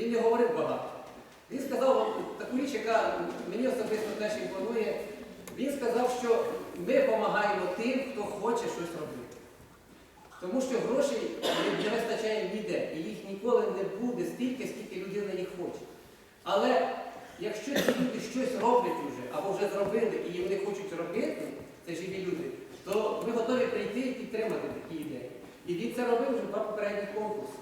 він не говорив багато. Він сказав таку річ, яка мені особисто теж імпонує. Він сказав, що ми допомагаємо тим, хто хоче щось робити. Тому що грошей не- не вистачає ніде, і їх ніколи не буде стільки, скільки людина їх хоче. Але якщо ці люди щось роблять уже, або вже зробили, і вони хочуть робити, це живі люди, то ми готові прийти і підтримати такі ідеї. І він це робив вже два попередні конкурси.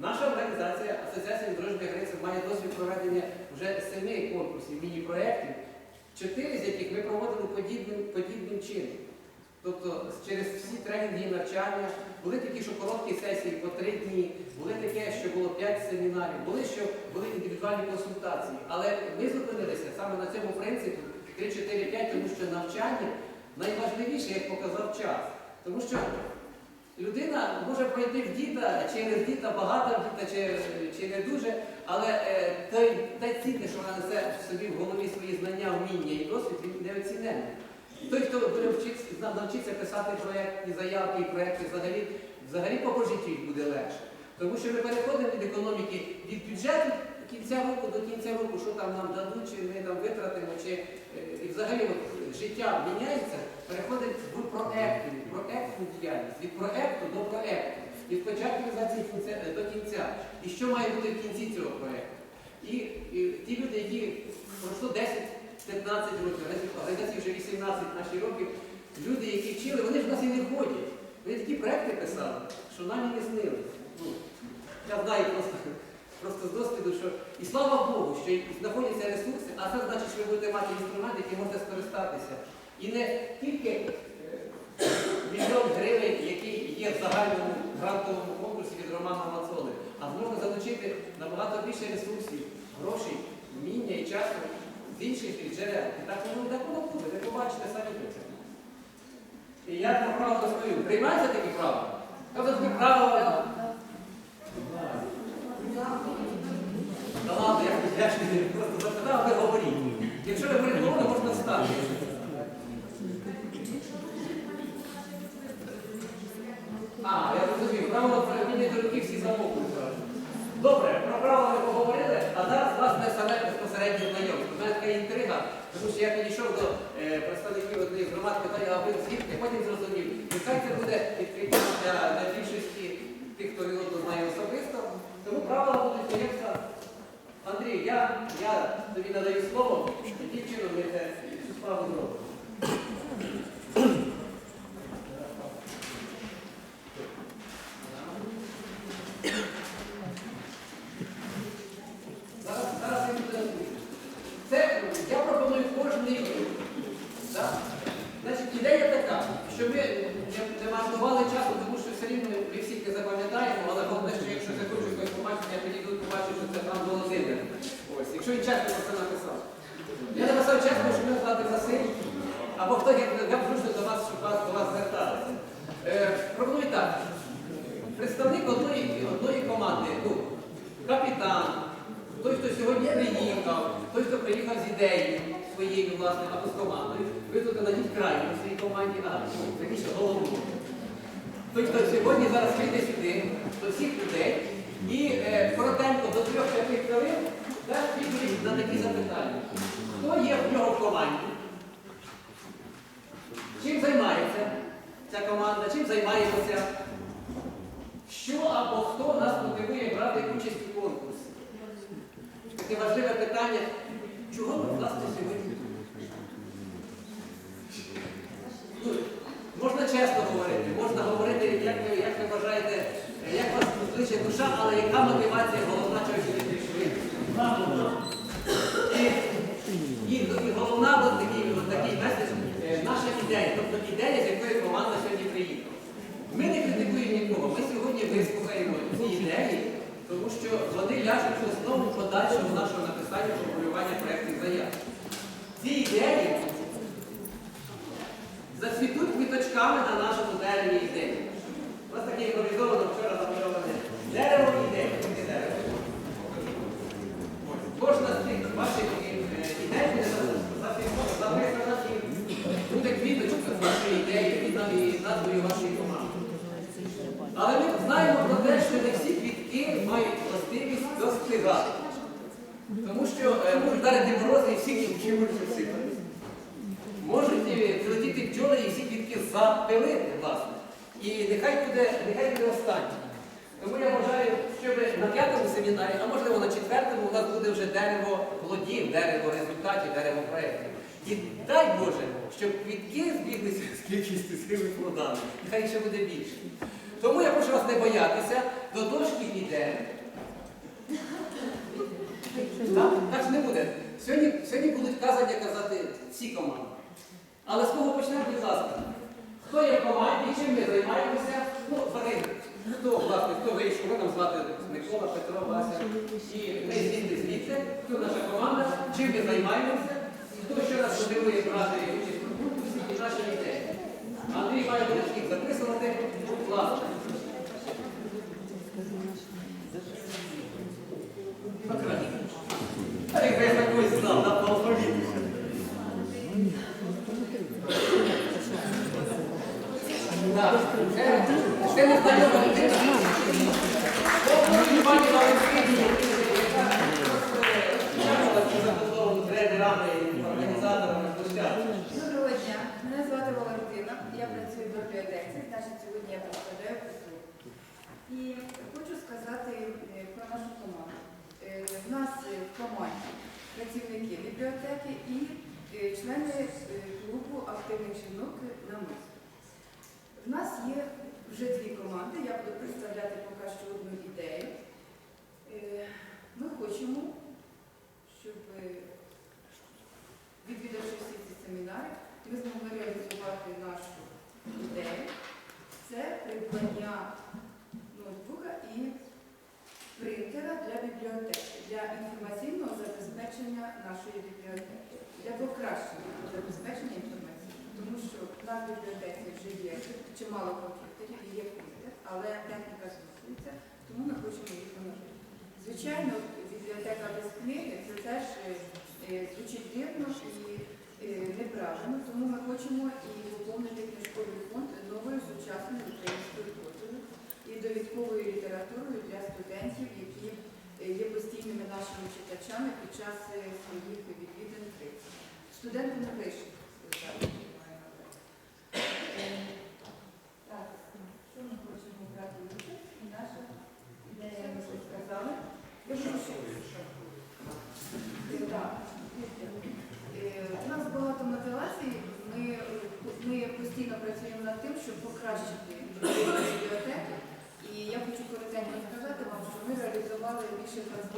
Наша організація Асоціація дорожніх агресів має досвід проведення вже семи конкурсів, міні-проєктів, чотири з яких ми проводили подібним, подібним чином. Тобто через всі тренінги і навчання були такі, що короткі сесії по три дні, були таке, що було п'ять семінарів, були, що були індивідуальні консультації. Але ми зупинилися саме на цьому принципі 3, 4, 5, тому що навчання найважливіше, як показав час. Тому що людина може пройти в діта через діта багато діта чи, чи не дуже, але е, те цінне, що вона несе в собі в голові свої знання, вміння і досвід, він неоціненний. Той, хто буде вчитися, навчиться писати проєктні заявки і проєкти, взагалі, взагалі по житті буде легше. Тому що ми переходимо від економіки від бюджету кінця року до кінця року, що там нам дадуть, чи ми там витратимо, чи е, і взагалі от, життя міняється, переходить в проекти, в проектну діяльність, від проекту до проекту, від початку реалізації е, до кінця. І що має бути в кінці цього проекту? І, і ті люди, які пройшло 10-15 років, організації вже 18 наші років, люди, які вчили, вони ж в нас і не ходять. Вони такі проекти писали, що нам і не снилися. Ну, я знаю просто, просто з досвіду, що і слава Богу, що знаходяться ресурси, а це значить, що ви будете мати інструмент, який можете скористатися. І не тільки е, мільйон гривень, який є в загальному грантовому конкурсі від Романа Мацоли, а зможна залучити набагато більше ресурсів, грошей, вміння і часу з інших джерел. І так воно так воно буде, ви побачите самі про це. І я про право розповім. Приймається такі права? Тобто такі права. Та ладно, я, просто запитав, ви говоріть. Якщо ви переговорили, можна стати. А, я розумію, правило переміння до руки всі замовкнуть. Добре, про правила ми поговорили, а зараз власне саме безпосередньо знайомство. У мене така інтрига, тому що я підійшов до е, представників однієї з громад, питання, а ви звідки потім зрозумів. Нехай це буде відкриття для, для більшості тих, хто він одного знає особисто. Тому правила будуть знайомства. Андрій, я, я тобі надаю слово, яким чином ми це цю справу зробимо. Зараз, зараз я буду розповідати. Це я пропоную кожний рік. Да? Значить, ідея така, що ми не, не марнували часу, тому що все рівно ми всіх не запам'ятаємо, але головне, що якщо захочу якось побачити, я підійду і побачу, що це пан Володимир. Ось, якщо він чесно про це написав. Я написав чесно, що мене звати Василь, або хто як як зручно до вас, щоб вас до вас зверталися. Е, пропоную так. Представник одної, одної команди, ну, капітан, той, хто сьогодні приїхав, той, хто приїхав з ідеєю своєю, власне, або з командою, ви тут надіть край у своїй команді, а ну, раніше голову. Той, хто сьогодні зараз прийде сюди, до всіх людей, і е, коротенько до трьох-п'яти хвилин дасть відповідь на такі запитання. Хто є в нього в команді? Чим займається ця команда? Чим займаємося? Що або хто нас мотивує брати участь у конкурсі? Таке важливе питання, чого ми власне сьогодні? Ну, можна чесно говорити, можна говорити, як ви, як ви вважаєте, як вас кличе душа, але яка мотивація головна, сюди? І, і, і головна от такий, от такий меседж, е, наша ідея, тобто ідея, з якої команда сьогодні приїхала. Ми не критикуємо нікого, ми сьогодні вислухаємо ці ідеї, тому що вони ляжуть в основу подальшого нашого написання формулювання проєктів заяв. Ці ідеї зацвітуть квіточками на нашому дереві ідеї. У нас таке імпровізовано вчора намальоване дерево ідеї. таке дерево. Ось. Кожна з тих ваших е, ідей буде зафіксована, записана і буде квіточка з вашої ідеї і нав- і назвою вашої команди. Але ми знаємо про те, що не всі квітки мають властивість достигати. Тому що е, можуть вдарити морози і всі квітки можуть розсипати. Можуть прилетіти бджоли і всі квітки запилити, власне. І нехай буде, нехай буде останнє. Тому я вважаю, щоб на п'ятому семінарі, а можливо на четвертому, у нас буде вже дерево плодів, дерево результатів, дерево проєктів. І дай Боже, щоб квітки збіглися з кількістю з цими плодами. Нехай ще буде більше. Тому я прошу вас не боятися, до дошки йде. Так, ж не буде. Сьогодні, сьогодні будуть казання казати всі команди. Але з кого почнемо, будь ласка? Хто є в команді, чим ми займаємося? Ну, взагалі, хто, власне, хто вийшов, ми нам звати Микола, Петро, Вася. І ми звідти звідти, хто наша команда, чим ми займаємося, хто що нас мотивує брати участь в конкурсі і наші ідеї. Андрій має буде всіх записувати, будь ласка. А якби я такий знав, на по алфавіту. Так, це, Доброго дня, мене звати Валентина, я працюю в бібліотеці, значить сьогодні я представляю КСУ. І хочу сказати е, про нашу команду. Е, В нас в команді працівники бібліотеки і е, члени клубу активних жінок на мис. В нас є вже дві команди, я буду представляти поки що одну ідею. Е, Ми хочемо, щоб е, відвідавши всі ці семінари, ми змогли реалізувати нашу ідею. Це придбання ноутбука і принтера для бібліотеки, для інформаційного забезпечення нашої бібліотеки, для покращення забезпечення інформації. Тому що в нас бібліотеці вже є чимало комп'ютерів є принтер, але техніка зноситься, тому ми хочемо їх поновити. Звичайно, бібліотека без книги це теж е, е, звучить дивно і е, неправильно, тому ми хочемо і поповнити книжковий фонд новою сучасною українською прозою і довідковою літературою для студентів, які є постійними нашими читачами під час своїх відвідин Студенти не пишуть. звичайно, маю на увазі. Е, Так, що ми хочемо брати участь? І наша ідея, ми вже сказали. Я прошу. Е, Так. Е, У нас багато мотивацій. Ми, ми постійно працюємо над тим, щоб покращити бібліотеки. І я хочу коротенько сказати вам, що ми реалізували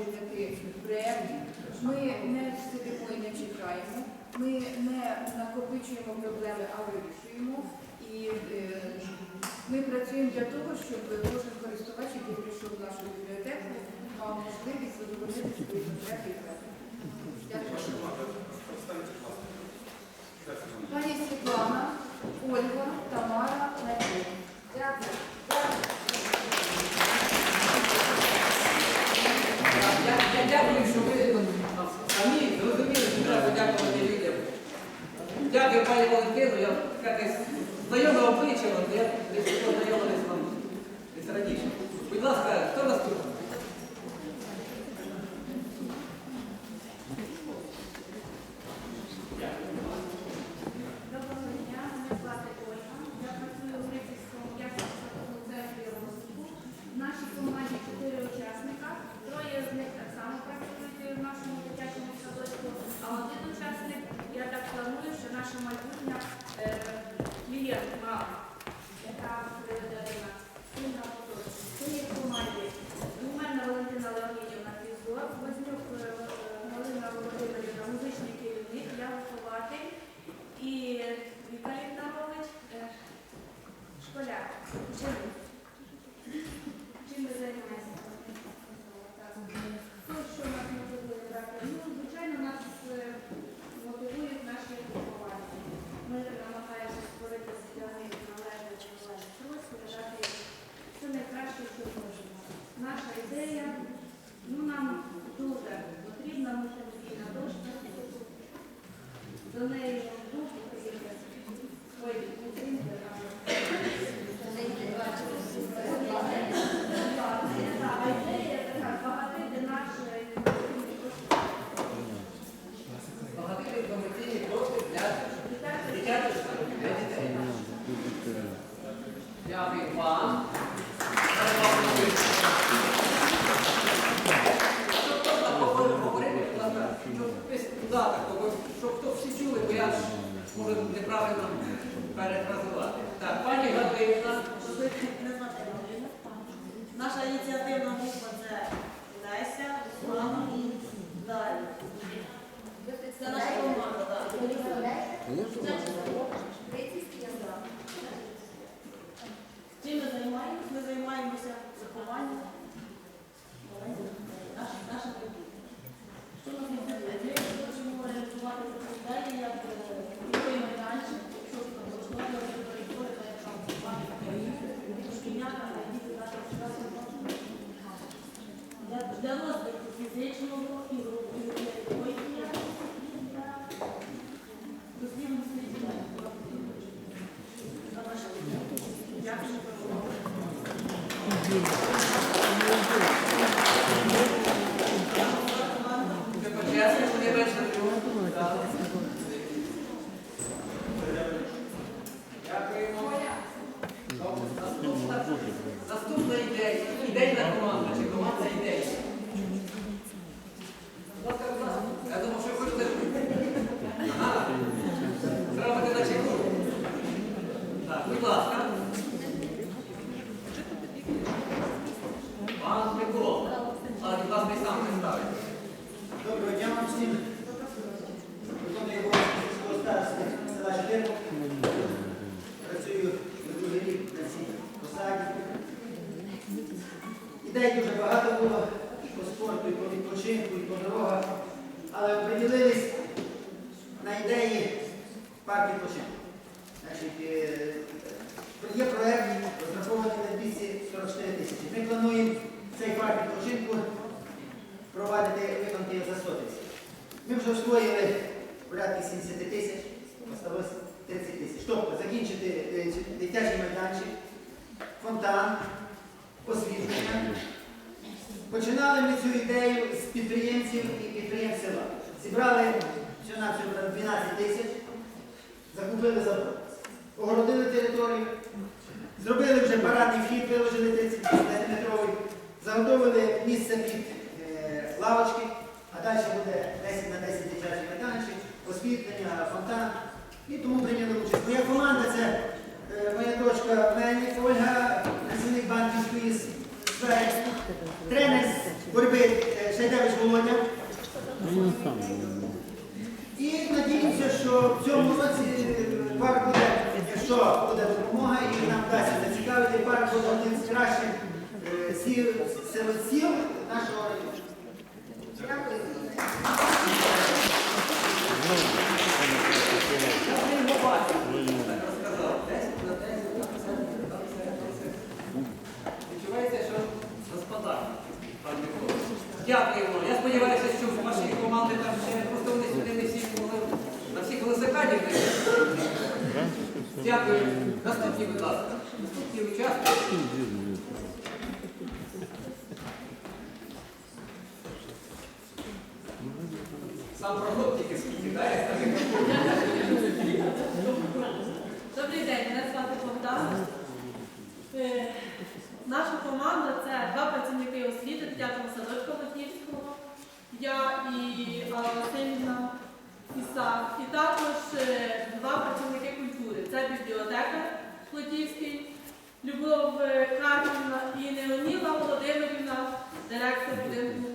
29 проєктів. Ми не сидимо і не чекаємо. Ми не накопичуємо проблеми, а вирішуємо. І е, ми працюємо для того, щоб кожен користувач, який прийшов в нашу бібліотеку, мав можливість задовольнити свої потреби і. Пані Світлана, Ольга, Тамара, Надія. Дякую. Я, я дякую, що ви самі зрозуміли, що треба подякувати людям. Дякую, пані Валентину. Я якось знайоме обличчя, я десь познайомились вам десь раніше. Будь ласка, хто наступний? Чим ми займаємося? Ми займаємося захованням. Gracias. закінчити е, дитячі майданчик, фонтан, освітлення. Починали ми цю ідею з підприємців і підприємців. села. Зібрали всю на 12 тисяч, закупили забор, огородили територію, зробили вже парадний вхід, виложили 30-метровий, заготовили місце під е, лавочки, а далі буде 10 на 10 дитячих майданчик, освітлення, фонтан. І тому прийняли участь. Моя команда це е, моя дочка Мельник Ольга, працівник банківської сфери, тренер з боротьби е, Шайдевич Володя. І надіємося, що в цьому році е, парк буде, якщо буде допомога, і нам вдасться зацікавити парк буде один з кращих е, сіл- сіл нашого району. bugün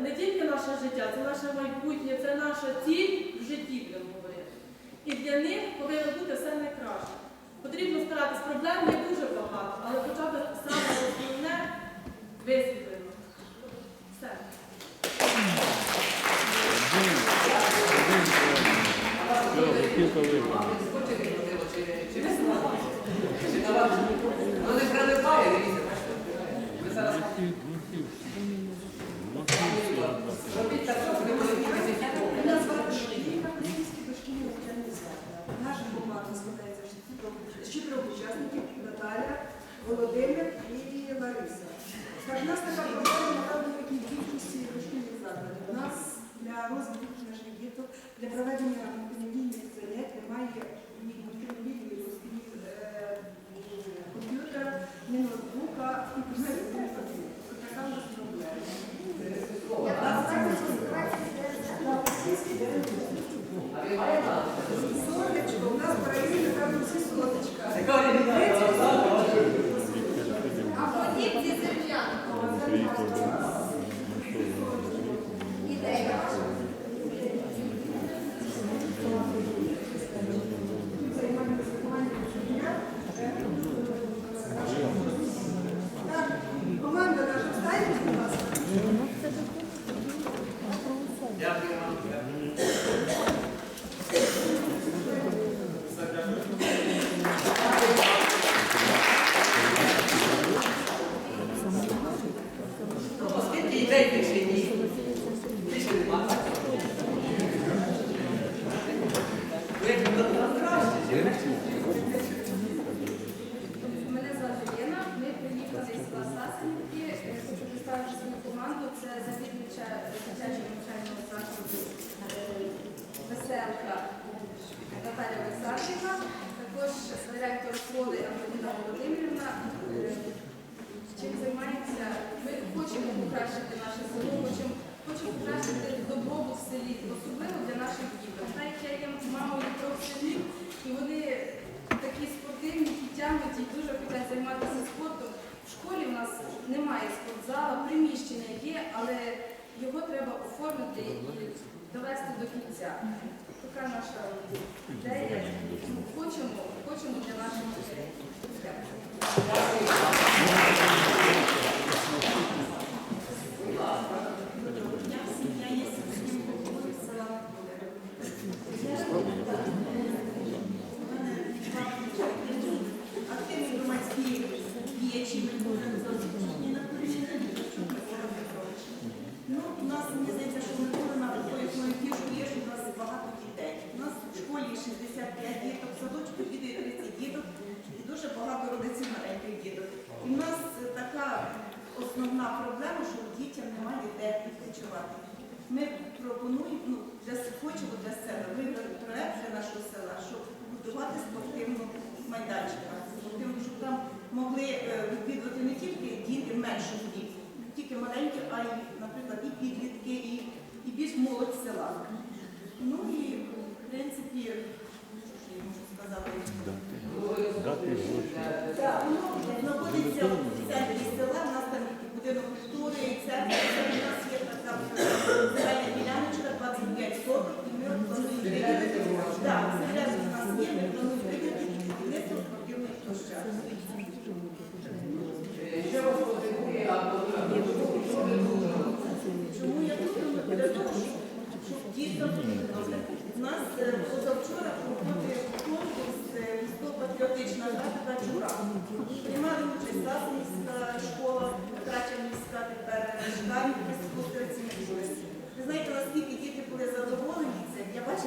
не тільки наше життя, це наше майбутнє, це наша ціль в житті, будемо говорити. І для них повинно бути все найкраще. Потрібно старатися, проблем не дуже багато, але хоча б саме основне висвітлено. Все. Вони прилипають. дивіться. Ми зараз. Ще трьох учасників Наталя, Володимир і Лариса. Так, у нас така проблема на великій. У нас для розвитку наших діток, для проведення мобільних занять немає. У нас е, позавчора проходив конкурс е, місто-патріотична західна Приймали участь Сасмівська школа, Трачанівська, тепер Жданівська, Скостерцівська. Ви знаєте, наскільки діти були задоволені цим? Я бачу,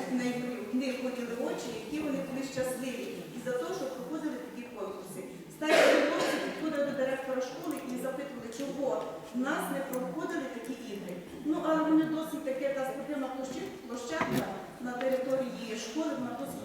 в них горіли очі, які вони були щасливі. І за те, що проходили чого в нас не проходили такі ігри. Ну, але вони досить таке та спортивна площадка на території школи в Мартуській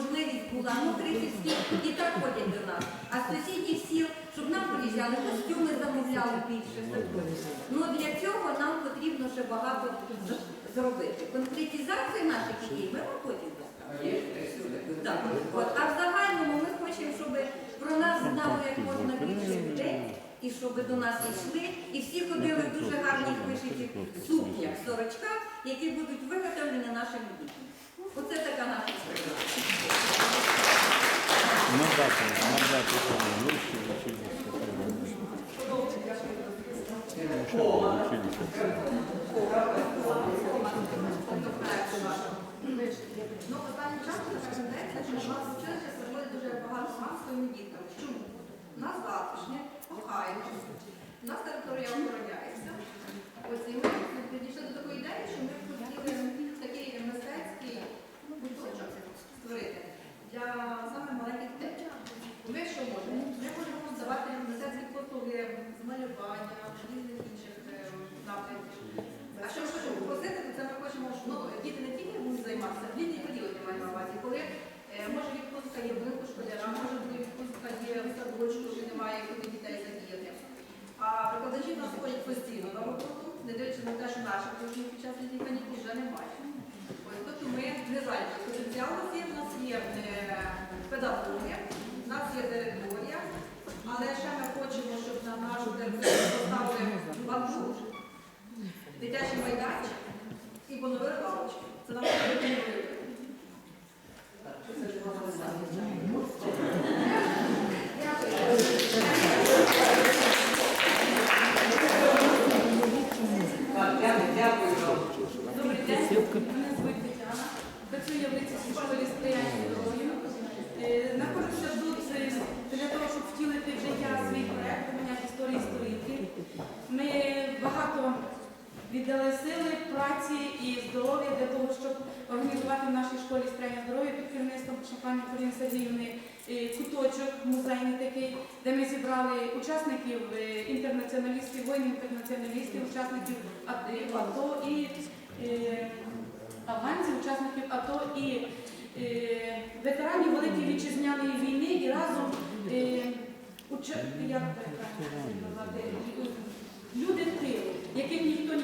можливість була. Ну, 30 сіл і так ходять до нас. А з сусідніх сіл, щоб нам приїжджали, костюми замовляли більше. Ну для цього нам потрібно ще багато зробити. Конкретизацію наших ідей ми потім от, а в загальному ми хочемо, щоб про нас знало як можна більше людей, і щоб до нас йшли, і всі ходили в дуже гарних вишитих сукнях, сорочках, які будуть виготовлені нашими дітьми. Оце така наша? Ну, останнім часом тенденція, що у нас в училище дуже багато мам своїми. Чому? У нас затишне, у нас територія охороняється.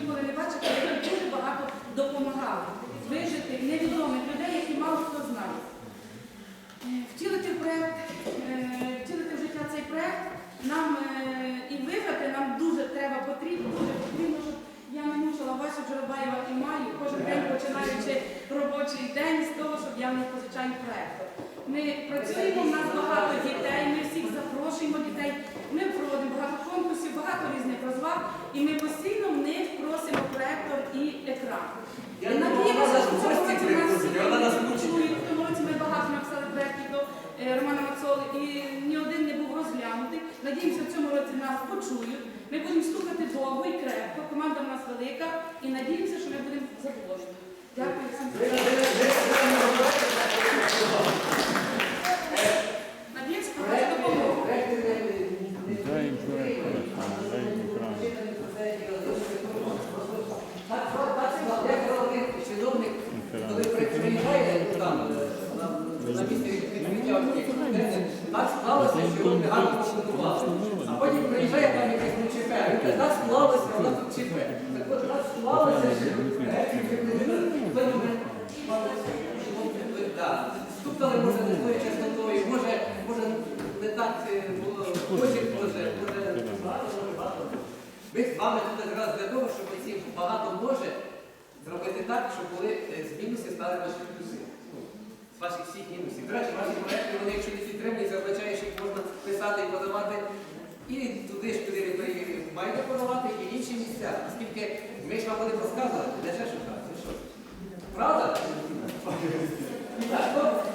Ніколи не бачив, але які дуже багато допомагали вижити невідомих людей, які мало хто знає. Е, Втілити в е, втілити в життя цей проєкт нам е, і виграти нам дуже треба потрібно, дуже потрібно, щоб я не мучила Васю Джоробаєва і Маю кожен день починаючи робочий день з того, щоб я них позичаю проєктор. Ми працюємо, у нас багато дітей, ми всіх запрошуємо дітей, ми проводимо багато конкурсів, багато різних розваг, і ми постійно в них просимо проєктор і екран. Надіємося, що нас цьому в нас всі почують. В тому році ми багато написали проєктів до е, Романа Мацоли, і ні один не був розглянутий. Надіємося, в цьому році нас почують. Ми будемо слухати довго і крепко. Команда в нас велика і надіємося, що ми будемо задоволені. Дякую всім. Ви- ви- ви- Надіємося, про Проекти- вашу допомогу. проекти не- не- Дай їм проект, дай їм екран. Так, так, так, як головний чиновник, коли при- приїжджає там, на, на місце відкриття об'єкту, так склалося, що його гарно побудували. А потім приїжджає там якийсь ну, ЧП, а він каже, так склалося, воно тут ЧП. Так от так склалося, що Да, Стукали, може, не тою частотою, може, може не так е, було, потім може, може, багато, може, багато. Ми з вами тут якраз для того, щоб ці багато може зробити так, щоб були е, з мінусів стали ваші плюси. З ваших всіх мінусів. До речі, ваші проекти, вони, якщо не підтримуються, означає, що їх можна писати і подавати і туди ж, куди ви маєте подавати, і інші місця. Оскільки ми ж вам будемо розказувати, де ще шукати. Правда? Так,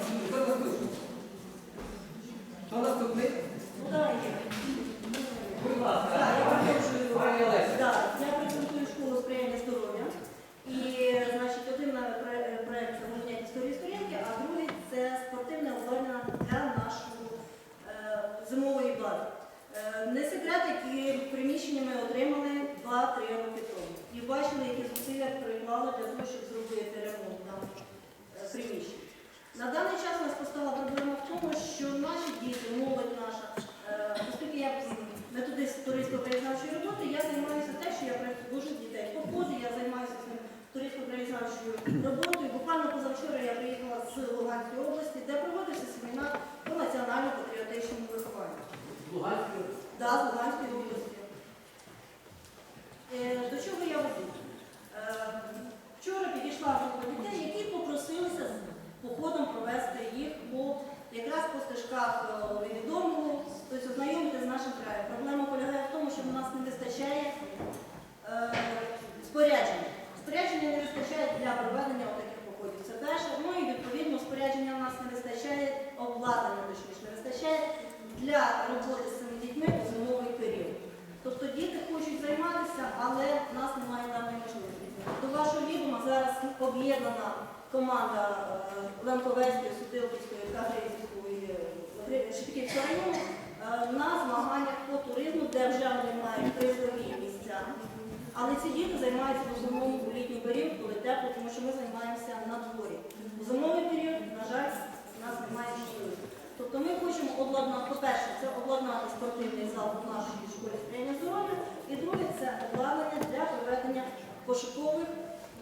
ми займаємося на дворі. У зимовий період, на жаль, у нас немає можливості. Тобто ми хочемо обладнати, по-перше, це обладнати спортивний зал в нашій школі сприяння здоров'я, і друге це обладнання для проведення пошукових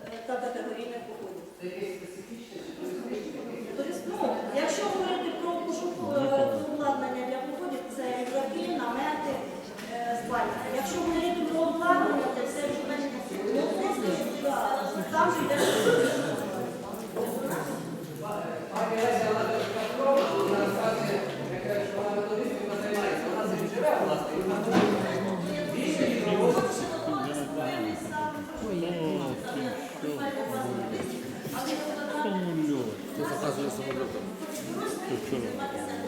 е, та категорійних походів. Якщо говорити про обладнання для походів, це рюкзаки, намети, спальня. Якщо говорити про обладнання, Самолет. Ты заказываешь самолетом. Ты вчера.